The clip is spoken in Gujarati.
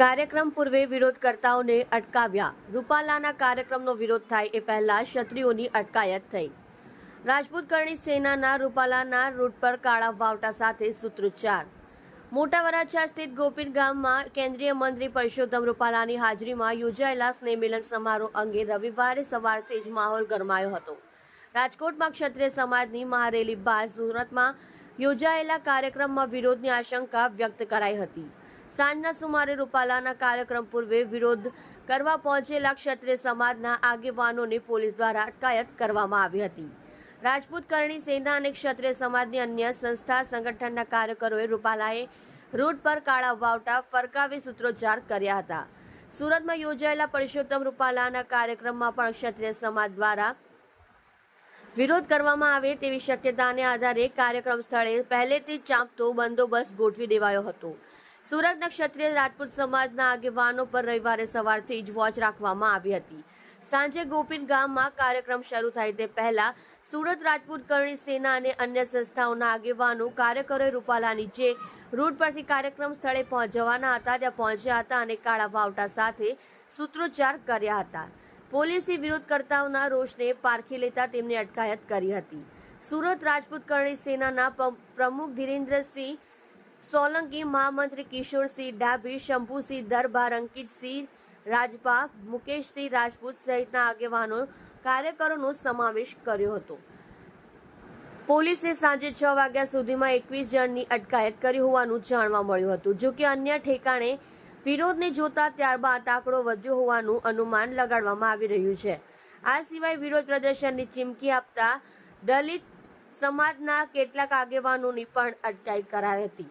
કાર્યક્રમ પૂર્વે વિરોધકર્તાઓને અટકાવ્યા. રૂપાલાના કાર્યક્રમનો વિરોધ થાય એ પહેલા ક્ષત્રિયોની અટકાયત થઈ. રાજપૂત કરણી સેનાના રૂપાલાના રૂટ પર કાળા વાવટા સાથે સૂત્રોચ્ચાર. મોટા વરાછા સ્થિત ગોપીન ગામમાં કેન્દ્રીય મંત્રી પરષોત્તમ રૂપાલાની હાજરીમાં યોજાયેલા સ્નેહમિલન સમારોહ અંગે રવિવારે સવારથી જ માહોલ ગરમાયો હતો. રાજકોટમાં ક્ષત્રિય સમાજની મહારેલી બાદ સુરતમાં યોજાયેલા કાર્યક્રમમાં વિરોધની આશંકા વ્યક્ત કરાઈ હતી. સાંજના સુમારે રૂપાલાના કાર્યક્રમ પૂર્વે વિરોધ કરવા પહોંચેલા ક્ષત્રિય સમાજના આગેવાનોને પોલીસ દ્વારા અટકાયત કરવામાં આવી હતી. રાજપૂત કરણી સેના અને ક્ષત્રિય સમાજની અન્ય સંસ્થા સંગઠનના કાર્યકરોએ રૂપાલાએ રોડ પર કાળા વાવટા ફરકાવી સૂત્રોચ્ચાર કર્યા હતા. સુરતમાં યોજાયેલા પરસોત્તમ રૂપાલાના કાર્યક્રમમાં પણ ક્ષત્રિય સમાજ દ્વારા વિરોધ કરવામાં આવે તેવી શક્યતાને આધારે કાર્યક્રમ સ્થળે પહેલેથી ચાંપતો બંદોબસ્ત ગોઠવી દેવાયો હતો. સુરતના ક્ષત્રિય રાજપૂત સમાજના આગેવાનો પર રવિવારે સવારથી જ વોચ રાખવામાં આવી હતી. સાંજે ગોપીન ગામમાં કાર્યક્રમ શરૂ થાય તે પહેલા સુરત રાજપૂત કરણી સેના અને અન્ય સંસ્થાઓના આગેવાનો કાર્યકરોએ રૂપાલાની જે રૂટ પરથી કાર્યક્રમ સ્થળે પહોંચવાના હતા, ત્યાં પહોંચ્યા હતા અને કાળા વાવટા સાથે સૂત્રોચ્ચાર કર્યા હતા. પોલીસે વિરોધકર્તાઓના રોષને પારખી લેતા તેમની અટકાયત કરી હતી. સુરત રાજપૂત કરણી સેનાના પ્રમુખ ધીરેન્દ્રસિંહ સોલંકી મહામંત્રી કિશોરસિંહ ડાભી, શંભુસિંહ દરબાર, અંકિતસિંહ રાજપા, મુકેશસિંહ રાજપૂત સહિતના આગેવાનો કાર્યકરોનો સમાવેશ કર્યો હતો. પોલીસે સાંજે છ વાગ્યા સુધીમાં એકવીસ જણની અટકાયત કરી હોવાનું જાણવા મળ્યું હતું, જો કે અન્ય ઠેકાણે વિરોધને જોતા ત્યારબાદ આંકડો વધ્યો હોવાનું અનુમાન લગાડવામાં આવી રહ્યું છે. આ સિવાય વિરોધ પ્રદર્શનની ચીમકી આપતા દલિત સમાજના કેટલાક આગેવાનોની પણ અટકાયત કરાઈ હતી.